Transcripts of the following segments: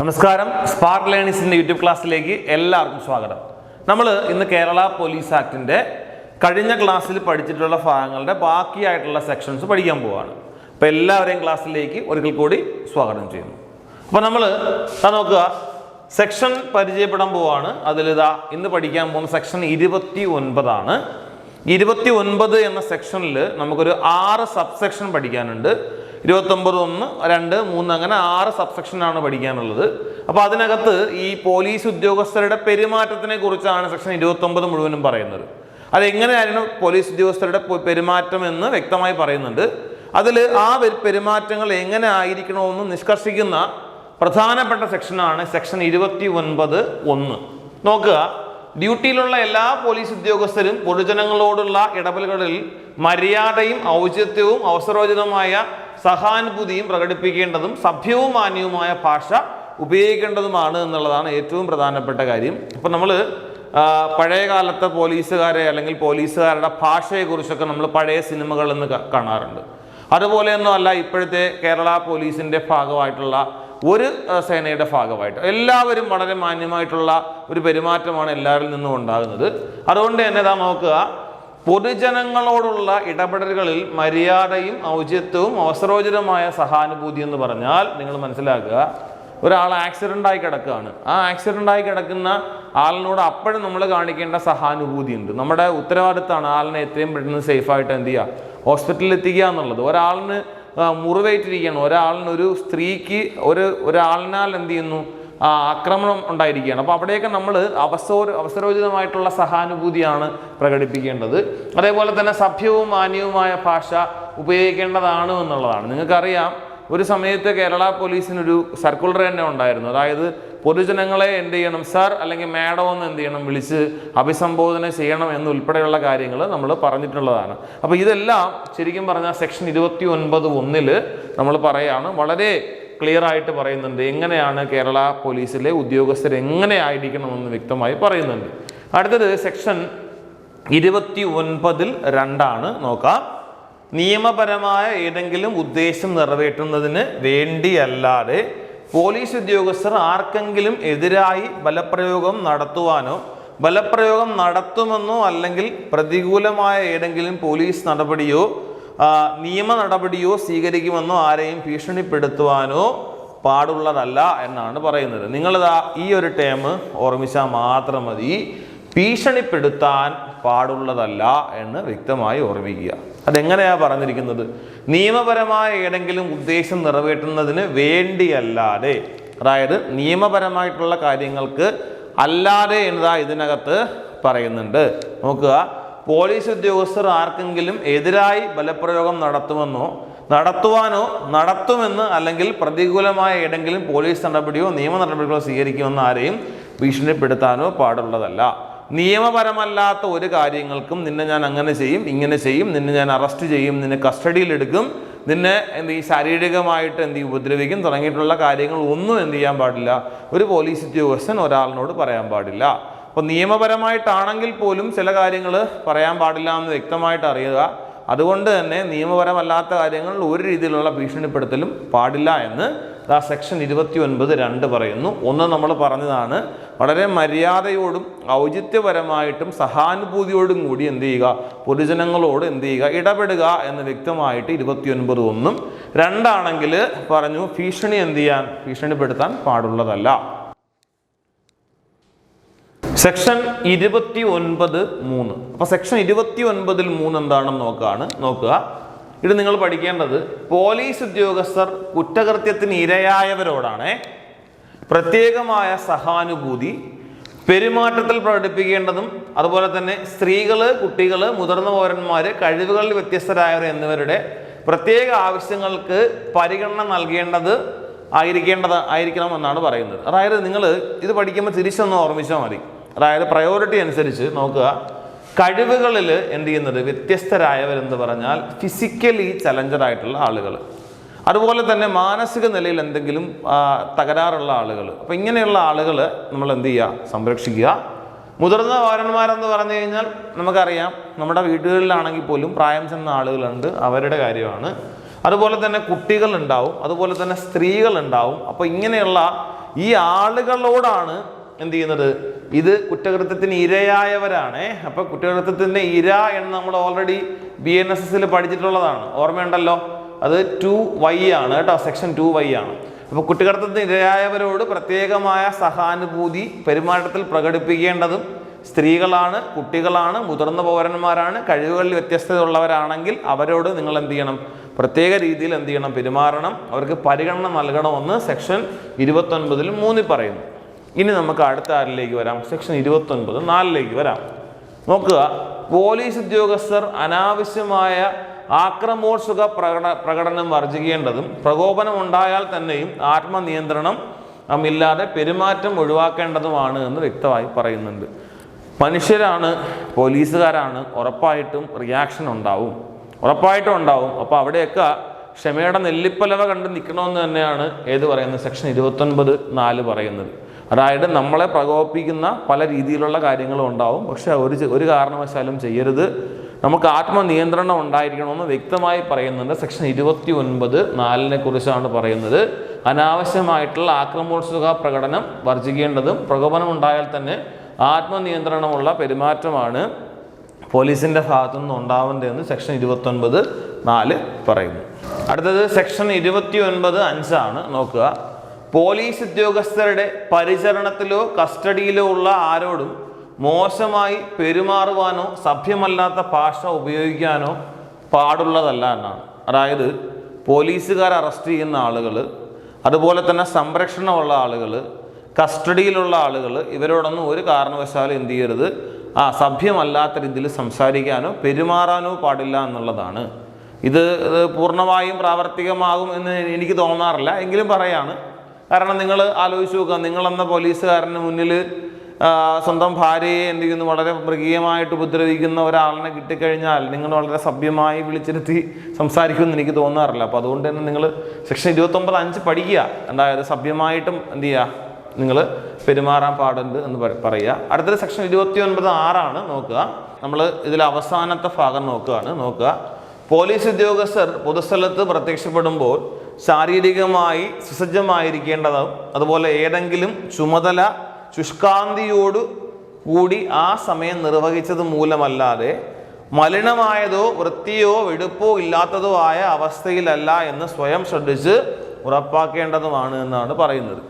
നമസ്കാരം. Spark ലേണിസിന്റെ YouTube ക്ലാസ്സിലേക്ക് എല്ലാവർക്കും സ്വാഗതം. നമ്മൾ ഇന്ന് കേരള പോലീസ് ആക്ടിന്റെ കഴിഞ്ഞ ക്ലാസ്സിൽ പഠിച്ചിട്ടുള്ള ഭാഗങ്ങളുടെ ബാക്കിയായിട്ടുള്ള സെക്ഷൻസ് പഠിക്കാൻ പോവാണ്. അപ്പോൾ എല്ലാവരെയും ക്ലാസ്സിലേക്ക് ഒരിക്കൽ കൂടി സ്വാഗതം ചെയ്യുന്നു. അപ്പോൾ നമ്മൾ നോക്കുക. സെക്ഷൻ പരിചയപ്പെടാൻ പോവാണ്. അതിലിതാ ഇന്ന് പഠിക്കാൻ പോകുന്ന സെക്ഷൻ ഇരുപത്തി ഒൻപതാണ് ഇരുപത്തി ഒൻപത് എന്ന സെക്ഷനിൽ നമുക്കൊരു ആറ് സബ് സെക്ഷൻ പഠിക്കാനുണ്ട്. ഇരുപത്തൊമ്പത് ഒന്ന് രണ്ട് മൂന്ന് അങ്ങനെ ആറ് സബ്സെക്ഷനാണ് പഠിക്കാനുള്ളത്. അപ്പോൾ അതിനകത്ത് ഈ പോലീസ് ഉദ്യോഗസ്ഥരുടെ പെരുമാറ്റത്തിനെ കുറിച്ചാണ് സെക്ഷൻ ഇരുപത്തൊമ്പത് മുഴുവനും പറയുന്നത്. അതെങ്ങനെയായിരുന്നു പോലീസ് ഉദ്യോഗസ്ഥരുടെ പെരുമാറ്റം എന്ന് വ്യക്തമായി പറയുന്നുണ്ട്. അതിൽ ആ പെരുമാറ്റങ്ങൾ എങ്ങനെ ആയിരിക്കണമെന്ന് നിഷ്കർഷിക്കുന്ന പ്രധാനപ്പെട്ട സെക്ഷനാണ് സെക്ഷൻ ഇരുപത്തി ഒൻപത് ഒന്ന്. നോക്കുക. ഡ്യൂട്ടിയിലുള്ള എല്ലാ പോലീസ് ഉദ്യോഗസ്ഥരും പൊതുജനങ്ങളോടുള്ള ഇടപെടലുകളിൽ മര്യാദയും ഔചിത്യവും അവസരോചിതമായ സഹാനുഭൂതിയും പ്രകടിപ്പിക്കേണ്ടതും സഭ്യവും മാന്യവുമായ ഭാഷ ഉപയോഗിക്കേണ്ടതുമാണ് എന്നുള്ളതാണ് ഏറ്റവും പ്രധാനപ്പെട്ട കാര്യം. അപ്പം നമ്മൾ പഴയ കാലത്തെ പോലീസുകാരെ അല്ലെങ്കിൽ പോലീസുകാരുടെ ഭാഷയെക്കുറിച്ചൊക്കെ നമ്മൾ പഴയ സിനിമകളിൽ നിന്ന് കാണാറുണ്ട്. അതുപോലെയൊന്നും അല്ല ഇപ്പോഴത്തെ കേരള പോലീസിന്റെ ഭാഗമായിട്ടുള്ള ഒരു സേനയുടെ ഭാഗമായിട്ട്. എല്ലാവരും വളരെ മാന്യമായിട്ടുള്ള ഒരു പെരുമാറ്റമാണ് എല്ലാവരിൽ നിന്നും ഉണ്ടാകുന്നത്. അതുകൊണ്ട് തന്നെ ഇതാ നോക്കുക പൊതുജനങ്ങളോടുള്ള ഇടപെടലുകളിൽ മര്യാദയും ഔചിത്യവും അവസരോചിതമായ സഹാനുഭൂതി എന്ന് പറഞ്ഞാൽ നിങ്ങൾ മനസ്സിലാക്കുക ഒരാൾ ആക്സിഡന്റ് ആയി കിടക്കുകയാണ്. ആ ആക്സിഡന്റ് ആയി കിടക്കുന്ന ആളിനോട് അപ്പോഴും നമ്മൾ കാണിക്കേണ്ട സഹാനുഭൂതി ഉണ്ട്. നമ്മുടെ ഉത്തരവാദിത്തമാണ് ആളിനെ എത്രയും പെട്ടെന്ന് സേഫായിട്ട് എന്ത് ചെയ്യുക? ഹോസ്പിറ്റലിൽ എത്തിക്കുക എന്നുള്ളത്. ഒരാളിന് മുറിവേറ്റിരിക്കുകയാണ്. ഒരാളിന് ഒരു സ്ത്രീക്ക് ഒരു ഒരാളിനാൽ എന്ത് ചെയ്യുന്നു? ആക്രമണം ഉണ്ടായിരിക്കുകയാണ്. അപ്പോൾ അവിടെയൊക്കെ നമ്മൾ അവസര അവസരോചിതമായിട്ടുള്ള സഹാനുഭൂതിയാണ് പ്രകടിപ്പിക്കേണ്ടത്. അതേപോലെ തന്നെ സഭ്യവും മാന്യവുമായ ഭാഷ ഉപയോഗിക്കേണ്ടതാണ് എന്നുള്ളതാണ്. നിങ്ങൾക്കറിയാം ഒരു സമയത്ത് കേരള പോലീസിനൊരു സർക്കുലർ തന്നെ ഉണ്ടായിരുന്നു. അതായത് പൊതുജനങ്ങളെ എന്ത് ചെയ്യണം? സർ അല്ലെങ്കിൽ മാഡം എന്ന് എന്ത് ചെയ്യണം? വിളിച്ച് അഭിസംബോധന ചെയ്യണം എന്നുൾപ്പെടെയുള്ള കാര്യങ്ങൾ നമ്മൾ പറഞ്ഞിട്ടുള്ളതാണ്. അപ്പോൾ ഇതെല്ലാം ശരിക്കും പറഞ്ഞാൽ സെക്ഷൻ ഇരുപത്തി ഒൻപത് ഒന്നിൽ നമ്മൾ പറയാണ്. വളരെ ക്ലിയർ ആയിട്ട് പറയുന്നുണ്ട് എങ്ങനെയാണ് കേരള പോലീസിലെ ഉദ്യോഗസ്ഥർ എങ്ങനെ ആയിരിക്കണമെന്ന് വ്യക്തമായി പറയുന്നുണ്ട്. അടുത്തത് സെക്ഷൻ ഇരുപത്തി ഒൻപതിൽ രണ്ടാണ് നോക്കാം. നിയമപരമായ ഏതെങ്കിലും ഉദ്ദേശം നിറവേറ്റുന്നതിന് വേണ്ടിയല്ലാതെ പോലീസ് ഉദ്യോഗസ്ഥർ ആർക്കെങ്കിലും എതിരായി ബലപ്രയോഗം നടത്തുവാനോ ബലപ്രയോഗം നടത്തുമെന്നോ അല്ലെങ്കിൽ പ്രതികൂലമായ ഏതെങ്കിലും പോലീസ് നടപടിയോ നിയമ നടപടിയോ സ്വീകരിക്കുമെന്നോ ആരെയും ഭീഷണിപ്പെടുത്തുവാനോ പാടുള്ളതല്ല എന്നാണ് പറയുന്നത്. നിങ്ങളിതാ ഈ ഒരു ടേം ഓർമ്മിച്ചാൽ മാത്രം മതി. ഭീഷണിപ്പെടുത്താൻ പാടുള്ളതല്ല എന്ന് വ്യക്തമായി ഓർമ്മിക്കുക. അതെങ്ങനെയാ പറഞ്ഞിരിക്കുന്നത്? നിയമപരമായ ഏതെങ്കിലും ഉദ്ദേശം നിറവേറ്റുന്നതിന് വേണ്ടിയല്ലാതെ അതായത് നിയമപരമായിട്ടുള്ള കാര്യങ്ങൾക്ക് അല്ലാതെ എന്നതാ ഇതിനകത്ത് പറയുന്നുണ്ട്. നോക്കുക പോലീസ് ഉദ്യോഗസ്ഥർ ആർക്കെങ്കിലും എതിരായി ബലപ്രയോഗം നടത്തുമെന്നോ നടത്തുവാനോ നടത്തുമെന്ന് അല്ലെങ്കിൽ പ്രതികൂലമായ ഏതെങ്കിലും പോലീസ് നടപടിയോ നിയമ നടപടികളോ സ്വീകരിക്കുമെന്ന് ആരെയും ഭീഷണിപ്പെടുത്താനോ പാടുള്ളതല്ല. നിയമപരമല്ലാത്ത ഒരു കാര്യങ്ങൾക്കും നിന്നെ ഞാൻ അങ്ങനെ ചെയ്യും ഇങ്ങനെ ചെയ്യും നിന്നെ ഞാൻ അറസ്റ്റ് ചെയ്യും നിന്നെ കസ്റ്റഡിയിലെടുക്കും നിന്നെ എന്ത് ഈ ശാരീരികമായിട്ട് എന്ത് ഉപദ്രവിക്കും തുടങ്ങിയിട്ടുള്ള കാര്യങ്ങൾ ഒന്നും എന്ത് ചെയ്യാൻ പാടില്ല. ഒരു പോലീസ് ഉദ്യോഗസ്ഥൻ ഒരാളിനോട് പറയാൻ പാടില്ല. അപ്പോൾ നിയമപരമായിട്ടാണെങ്കിൽ പോലും ചില കാര്യങ്ങൾ പറയാൻ പാടില്ല എന്ന് വ്യക്തമായിട്ട് അറിയുക. അതുകൊണ്ട് തന്നെ നിയമപരമല്ലാത്ത കാര്യങ്ങൾ ഒരു രീതിയിലുള്ള ഭീഷണിപ്പെടുത്തലും പാടില്ല എന്ന് ആ സെക്ഷൻ ഇരുപത്തി ഒൻപത് രണ്ട് പറയുന്നു. ഒന്ന് നമ്മൾ പറഞ്ഞതാണ് വളരെ മര്യാദയോടും ഔചിത്യപരമായിട്ടും സഹാനുഭൂതിയോടും കൂടി എന്ത് ചെയ്യുക? പൊതുജനങ്ങളോട് എന്ത് ചെയ്യുക? ഇടപെടുക എന്ന് വ്യക്തമായിട്ട് ഇരുപത്തിയൊൻപത് ഒന്നും രണ്ടാണെങ്കിൽ പറഞ്ഞു ഭീഷണി എന്ത് ചെയ്യാൻ? ഭീഷണിപ്പെടുത്താൻ പാടുള്ളതല്ല. സെക്ഷൻ ഇരുപത്തി ഒൻപത് മൂന്ന്. അപ്പൊ സെക്ഷൻ ഇരുപത്തി ഒൻപതിൽ മൂന്ന് എന്താണെന്ന് നോക്കുകയാണ് നോക്കുക. ഇത് നിങ്ങൾ പഠിക്കേണ്ടത് പോലീസ് ഉദ്യോഗസ്ഥർ കുറ്റകൃത്യത്തിന് ഇരയായവരോടാണ്. പ്രത്യേകമായ സഹാനുഭൂതി പെരുമാറ്റത്തിൽ പ്രകടിപ്പിക്കേണ്ടതും അതുപോലെ തന്നെ സ്ത്രീകൾ കുട്ടികൾ മുതിർന്ന പൗരന്മാർ കഴിവുകളിൽ വ്യത്യസ്തരായവർ എന്നിവരുടെ പ്രത്യേക ആവശ്യങ്ങൾക്ക് പരിഗണന നൽകേണ്ടത് ആയിരിക്കേണ്ടത് ആയിരിക്കണം എന്നാണ് പറയുന്നത്. അതായത് നിങ്ങൾ ഇത് പഠിക്കുമ്പോൾ തിരിച്ചൊന്ന് ഓർമ്മിച്ചാൽ മതി. അതായത് പ്രയോറിറ്റി അനുസരിച്ച് നോക്കുക. കഴിവുകളിൽ എന്ത് ചെയ്യുന്നത്? വ്യത്യസ്തരായവരെന്ന് പറഞ്ഞാൽ ഫിസിക്കലി ചലഞ്ചറായിട്ടുള്ള ആളുകൾ അതുപോലെ തന്നെ മാനസിക നിലയിൽ എന്തെങ്കിലും തകരാറുള്ള ആളുകൾ അപ്പം ഇങ്ങനെയുള്ള ആളുകൾ നമ്മൾ എന്ത് ചെയ്യുക? സംരക്ഷിക്കുക. മുതിർന്ന പൗരന്മാരെന്ന് പറഞ്ഞു കഴിഞ്ഞാൽ നമുക്കറിയാം നമ്മുടെ വീടുകളിലാണെങ്കിൽ പോലും പ്രായം ചെന്ന ആളുകളുണ്ട് അവരുടെ കാര്യമാണ്. അതുപോലെ തന്നെ കുട്ടികൾ ഉണ്ടാവും അതുപോലെ തന്നെ സ്ത്രീകൾ ഉണ്ടാവും അപ്പോൾ ഇങ്ങനെയുള്ള ഈ ആളുകളോടാണ് എന്ത് ചെയ്യുന്നത്? ഇത് കുറ്റകൃത്യത്തിന് ഇരയായവരാണ്. അപ്പോൾ കുറ്റകൃത്യത്തിന്റെ ഇര എന്ന് നമ്മൾ ഓൾറെഡി ബി എൻ എസ് എസിൽ പഠിച്ചിട്ടുള്ളതാണ്. ഓർമ്മയുണ്ടല്ലോ? അത് ടു വൈ ആണ് കേട്ടോ സെക്ഷൻ ടു വൈ ആണ്. അപ്പോൾ കുറ്റകൃത്യത്തിന് ഇരയായവരോട് പ്രത്യേകമായ സഹാനുഭൂതി പെരുമാറ്റത്തിൽ പ്രകടിപ്പിക്കേണ്ടതും സ്ത്രീകളാണ് കുട്ടികളാണ് മുതിർന്ന പൗരന്മാരാണ് കഴിവുകളിൽ വ്യത്യസ്തത ഉള്ളവരാണെങ്കിൽ അവരോട് നിങ്ങൾ എന്ത് ചെയ്യണം? പ്രത്യേക രീതിയിൽ എന്ത് ചെയ്യണം? പെരുമാറണം. അവർക്ക് പരിഗണന നൽകണമെന്ന് സെക്ഷൻ ഇരുപത്തൊൻപതിൽ മൂന്നിൽ പറയുന്നു. ഇനി നമുക്ക് അടുത്ത ആരിലേക്ക് വരാം. സെക്ഷൻ ഇരുപത്തൊൻപത് നാലിലേക്ക് വരാം. നോക്കുക പോലീസ് ഉദ്യോഗസ്ഥർ അനാവശ്യമായ ആക്രമോത്സുക പ്രകട പ്രകടനം വർജിക്കേണ്ടതും പ്രകോപനം ഉണ്ടായാൽ തന്നെയും ആത്മനിയന്ത്രണം ഇല്ലാതെ പെരുമാറ്റം ഒഴിവാക്കേണ്ടതുമാണ് എന്ന് വ്യക്തമായി പറയുന്നുണ്ട്. മനുഷ്യരാണ് പോലീസുകാരാണ് ഉറപ്പായിട്ടും റിയാക്ഷൻ ഉണ്ടാവും. ഉറപ്പായിട്ടും ഉണ്ടാവും. അപ്പോൾ അവിടെയൊക്കെ ക്ഷമയുടെ നെല്ലിപ്പലവ കണ്ട് നിൽക്കണമെന്ന് തന്നെയാണ് ഏത് പറയുന്നത്? സെക്ഷൻ ഇരുപത്തൊൻപത് നാല് പറയുന്നത്. അതായത് നമ്മളെ പ്രകോപിപ്പിക്കുന്ന പല രീതിയിലുള്ള കാര്യങ്ങളും ഉണ്ടാവും. പക്ഷെ ഒരു ഒരു കാരണവശാലും ചെയ്യരുത്. നമുക്ക് ആത്മനിയന്ത്രണം ഉണ്ടായിരിക്കണമെന്ന് വ്യക്തമായി പറയുന്നുണ്ട്. സെക്ഷൻ ഇരുപത്തി ഒൻപത് നാലിനെ കുറിച്ചാണ് പറയുന്നത്. അനാവശ്യമായിട്ടുള്ള ആക്രമോത്സുക പ്രകടനം വർജിക്കേണ്ടതും പ്രകോപനം ഉണ്ടായാൽ തന്നെ ആത്മനിയന്ത്രണമുള്ള പെരുമാറ്റമാണ് പോലീസിന്റെ ഭാഗത്തു നിന്ന് ഉണ്ടാവേണ്ടതെന്ന് സെക്ഷൻ ഇരുപത്തൊൻപത് നാല് പറയുന്നു. അടുത്തത് സെക്ഷൻ ഇരുപത്തി ഒൻപത് അഞ്ചാണ്. നോക്കുക. പോലീസ് ഉദ്യോഗസ്ഥരുടെ പരിചരണത്തിലോ കസ്റ്റഡിയിലോ ഉള്ള ആരോടും മോശമായി പെരുമാറുവാനോ സഭ്യമല്ലാത്ത ഭാഷ ഉപയോഗിക്കാനോ പാടുള്ളതല്ല എന്നാണ്. അതായത് പോലീസുകാർ അറസ്റ്റ് ചെയ്യുന്ന ആളുകൾ അതുപോലെ തന്നെ സംരക്ഷണമുള്ള ആളുകൾ കസ്റ്റഡിയിലുള്ള ആളുകൾ ഇവരോടൊന്നും ഒരു കാരണവശാലും എന്ത് ചെയ്യരുത്. ആ സഭ്യമല്ലാത്ത രീതിയിൽ സംസാരിക്കാനോ പെരുമാറാനോ പാടില്ല എന്നുള്ളതാണ്. ഇത് പൂർണമായും പ്രാവർത്തികമാകും എന്ന് എനിക്ക് തോന്നാറില്ല. എങ്കിലും പറയാണ്. കാരണം നിങ്ങൾ ആലോചിച്ച് നോക്കുക. നിങ്ങളെന്ന പോലീസുകാരന് മുന്നിൽ സ്വന്തം ഭാര്യയെ എന്ത് ചെയ്യുന്നു? വളരെ മൃഗീയമായിട്ട് ഉപദ്രവിക്കുന്ന ഒരാളിനെ കിട്ടിക്കഴിഞ്ഞാൽ നിങ്ങൾ വളരെ സഭ്യമായി വിളിച്ചിരുത്തി സംസാരിക്കുമെന്ന് എനിക്ക് തോന്നാറില്ല. അപ്പോൾ അതുകൊണ്ട് തന്നെ നിങ്ങൾ സെക്ഷൻ ഇരുപത്തൊമ്പത് അഞ്ച് പഠിക്കുക. അതായത് സഭ്യമായിട്ടും എന്ത് ചെയ്യുക? നിങ്ങൾ പെരുമാറാൻ പാടുണ്ട് എന്ന് പറ- പറയുക. അടുത്തത് സെക്ഷൻ ഇരുപത്തി ഒൻപത് ആറാണ്. നോക്കുക. നമ്മൾ ഇതിൽ അവസാനത്തെ ഭാഗം നോക്കുകയാണ്. നോക്കുക. പോലീസ് ഉദ്യോഗസ്ഥർ പൊതുസ്ഥലത്ത് പ്രത്യക്ഷപ്പെടുമ്പോൾ ശാരീരികമായി സുസജ്ജമായിരിക്കേണ്ടതും അതുപോലെ ഏതെങ്കിലും ചുമതല ശുഷ്കാന്തിയോട് കൂടി ആ സമയം നിർവഹിച്ചത് മൂലമല്ലാതെ മലിനമായതോ വൃത്തിയോ വെടുപ്പോ ഇല്ലാത്തതോ ആയ അവസ്ഥയിലല്ല എന്ന് സ്വയം ശ്രദ്ധിച്ച് ഉറപ്പാക്കേണ്ടതുമാണ് എന്നാണ് പറയുന്നത്.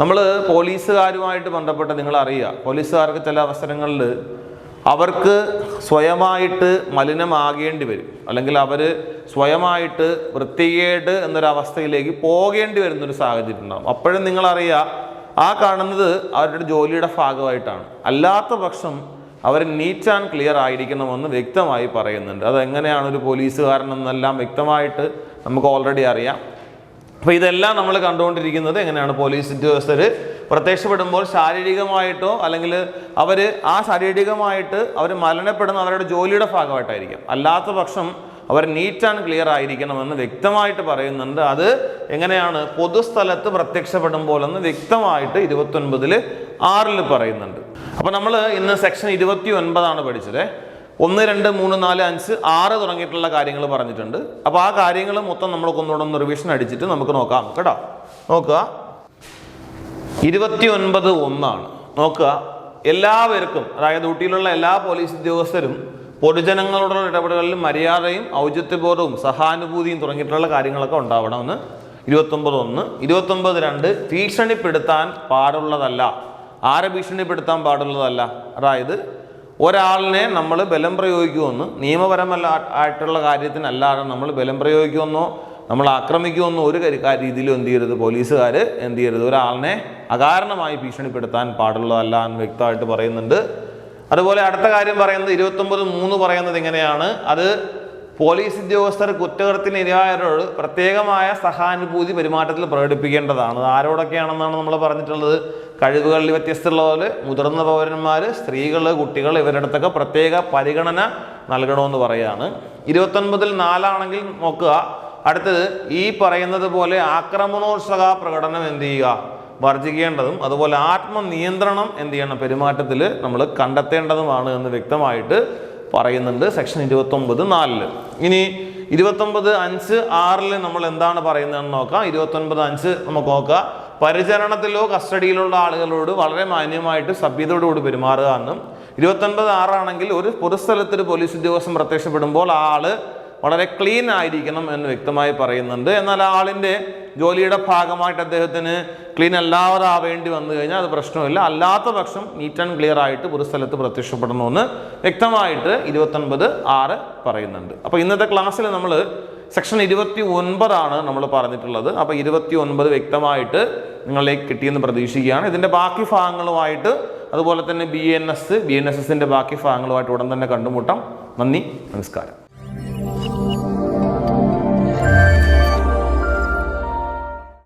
നമ്മൾ പോലീസുകാരുമായിട്ട് ബന്ധപ്പെട്ട് നിങ്ങൾ അറിയുക പോലീസുകാർക്ക് ചില അവസരങ്ങളിൽ അവർക്ക് സ്വയമായിട്ട് മലിനമാകേണ്ടി വരും. അല്ലെങ്കിൽ അവർ സ്വയമായിട്ട് വൃത്തികേട് എന്നൊരവസ്ഥയിലേക്ക് പോകേണ്ടി വരുന്നൊരു സാഹചര്യം ഉണ്ടാകും അപ്പോഴും നിങ്ങളറിയുക ആ കാണുന്നത് അവരുടെ ജോലിയുടെ ഭാഗമായിട്ടാണ്. അല്ലാത്ത പക്ഷം അവർ നീറ്റ് ആൻഡ് ക്ലിയർ ആയിരിക്കണമെന്ന് വ്യക്തമായി പറയുന്നുണ്ട്. അതെങ്ങനെയാണ് ഒരു പോലീസുകാരൻ എന്നെല്ലാം വ്യക്തമായിട്ട് നമുക്ക് ഓൾറെഡി അറിയാം. അപ്പോൾ ഇതെല്ലാം നമ്മൾ കണ്ടുകൊണ്ടിരിക്കുന്നത് എങ്ങനെയാണ് പോലീസ് ഉദ്യോഗസ്ഥർ പ്രത്യക്ഷപ്പെടുമ്പോൾ ശാരീരികമായിട്ടോ അല്ലെങ്കിൽ അവർ ആ ശാരീരികമായിട്ട് അവർ മലനപ്പെടുന്ന അവരുടെ ജോലിയുടെ ഭാഗമായിട്ടായിരിക്കും. അല്ലാത്ത പക്ഷം അവർ നീറ്റ് ആൻഡ് ക്ലിയർ ആയിരിക്കണമെന്ന് വ്യക്തമായിട്ട് പറയുന്നുണ്ട്. അത് എങ്ങനെയാണ്? പൊതുസ്ഥലത്ത് പ്രത്യക്ഷപ്പെടും പോലെന്ന് വ്യക്തമായിട്ട് ഇരുപത്തൊൻപതിൽ ആറിൽ പറയുന്നുണ്ട്. അപ്പോൾ നമ്മൾ ഇന്ന് സെക്ഷൻ ഇരുപത്തി ഒൻപതാണ് പഠിച്ചത്. ഒന്ന് രണ്ട് മൂന്ന് നാല് അഞ്ച് ആറ് തുടങ്ങിയിട്ടുള്ള കാര്യങ്ങൾ പറഞ്ഞിട്ടുണ്ട്. അപ്പോൾ ആ കാര്യങ്ങൾ മൊത്തം നമ്മൾ ഒന്നുകൂടെ ഒന്ന് റിവിഷൻ അടിച്ചിട്ട് നമുക്ക് നോക്കാം. കേട്ടോ? നോക്കുക. ഇരുപത്തി ഒൻപത് ഒന്നാണ്. നോക്കുക. എല്ലാവർക്കും അതായത് ഊട്ടിയിലുള്ള എല്ലാ പോലീസ് ഉദ്യോഗസ്ഥരും പൊതുജനങ്ങളോടുള്ള ഇടപെടലിൽ മര്യാദയും ഔചിത്യബോധവും സഹാനുഭൂതിയും തുടങ്ങിയിട്ടുള്ള കാര്യങ്ങളൊക്കെ ഉണ്ടാവണമെന്ന് ഇരുപത്തൊമ്പത് ഒന്ന് ഇരുപത്തൊമ്പത് രണ്ട് ഭീഷണിപ്പെടുത്താൻ പാടുള്ളതല്ല. ആരെ ഭീഷണിപ്പെടുത്താൻ പാടുള്ളതല്ല? അതായത് ഒരാളിനെ നമ്മൾ ബലം പ്രയോഗിക്കുമെന്ന് നിയമപരമല്ല ആയിട്ടുള്ള കാര്യത്തിനല്ലാതെ നമ്മൾ ബലം പ്രയോഗിക്കുമെന്നോ നമ്മൾ ആക്രമിക്കുമെന്നോ ഒരു രീതിയിലും എന്ത് ചെയ്യരുത്? പോലീസുകാർ എന്ത് ചെയ്യരുത്? ഒരാളിനെ അകാരണമായി ഭീഷണിപ്പെടുത്താൻ പാടുള്ളതല്ല എന്ന് വ്യക്തമായിട്ട് പറയുന്നുണ്ട്. അതുപോലെ അടുത്ത കാര്യം പറയുന്നത് ഇരുപത്തൊമ്പത് മൂന്ന് പറയുന്നത് ഇങ്ങനെയാണ്. അത് പോലീസ് ഉദ്യോഗസ്ഥർ കുറ്റകൃത്യത്തിന് ഇരയായവരോട് പ്രത്യേകമായ സഹാനുഭൂതി പെരുമാറ്റത്തിൽ പ്രകടിപ്പിക്കേണ്ടതാണ്. ആരോടൊക്കെയാണെന്നാണ് നമ്മൾ പറഞ്ഞിട്ടുള്ളത്. കഴിവുകളിൽ വ്യത്യസ്തമുള്ളവർ മുതിർന്ന പൗരന്മാർ സ്ത്രീകൾ കുട്ടികൾ ഇവരുടെ അടുത്തൊക്കെ പ്രത്യേക പരിഗണന നൽകണമെന്ന് പറയുകയാണ് ഇരുപത്തൊൻപതിൽ നാലാണെങ്കിൽ നോക്കുക. അടുത്തത് ഈ പറയുന്നത് പോലെ ആക്രമണോത്സക പ്രകടനം എന്ത് ചെയ്യുക? വർജിക്കേണ്ടതും അതുപോലെ ആത്മനിയന്ത്രണം എന്ത് ചെയ്യണം? പെരുമാറ്റത്തിൽ നമ്മൾ കണ്ടെത്തേണ്ടതുമാണ് എന്ന് വ്യക്തമായിട്ട് പറയുന്നുണ്ട് സെക്ഷൻ ഇരുപത്തൊമ്പത് നാലിൽ. ഇനി ഇരുപത്തൊമ്പത് അഞ്ച് ആറിൽ നമ്മൾ എന്താണ് പറയുന്നതെന്ന് നോക്കാം. ഇരുപത്തൊൻപത് അഞ്ച് നമുക്ക് നോക്കാം. പരിചരണത്തിലോ കസ്റ്റഡിയിലുള്ള ആളുകളോട് വളരെ മാന്യമായിട്ട് സഭ്യതയോടുകൂടി പെരുമാറുക എന്നും ഇരുപത്തൊൻപത് ആറാണെങ്കിൽ ഒരു പൊതുസ്ഥലത്ത് ഒരു പോലീസ് ഉദ്യോഗസ്ഥൻ പ്രത്യക്ഷപ്പെടുമ്പോൾ ആ ആൾ വളരെ ക്ലീൻ ആയിരിക്കണം എന്ന് വ്യക്തമായി പറയുന്നുണ്ട്. എന്നാൽ ആ ആളിന്റെ ജോലിയുടെ ഭാഗമായിട്ട് അദ്ദേഹത്തിന് ക്ലീൻ അല്ലാതെ ആവേണ്ടി വന്നു കഴിഞ്ഞാൽ അത് പ്രശ്നമില്ല. അല്ലാത്ത പക്ഷം നീറ്റ് ആൻഡ് ക്ലിയർ ആയിട്ട് ഒരു സ്ഥലത്ത് പ്രത്യക്ഷപ്പെടണമെന്ന് വ്യക്തമായിട്ട് ഇരുപത്തൊൻപത് ആറ് പറയുന്നുണ്ട്. അപ്പോൾ ഇന്നത്തെ ക്ലാസ്സിൽ നമ്മൾ സെക്ഷൻ ഇരുപത്തി ഒൻപതാണ് നമ്മൾ പറഞ്ഞിട്ടുള്ളത്. അപ്പോൾ ഇരുപത്തി ഒൻപത് വ്യക്തമായിട്ട് നിങ്ങളിലേക്ക് കിട്ടിയെന്ന് പ്രതീക്ഷിക്കുകയാണ്. ഇതിന്റെ ബാക്കി ഭാഗങ്ങളുമായിട്ട് അതുപോലെ തന്നെ B N S B N S എസിന്റെ ബാക്കി ഭാഗങ്ങളുമായിട്ട് ഉടൻ തന്നെ കണ്ടുമുട്ടാം. നന്ദി നമസ്കാരം.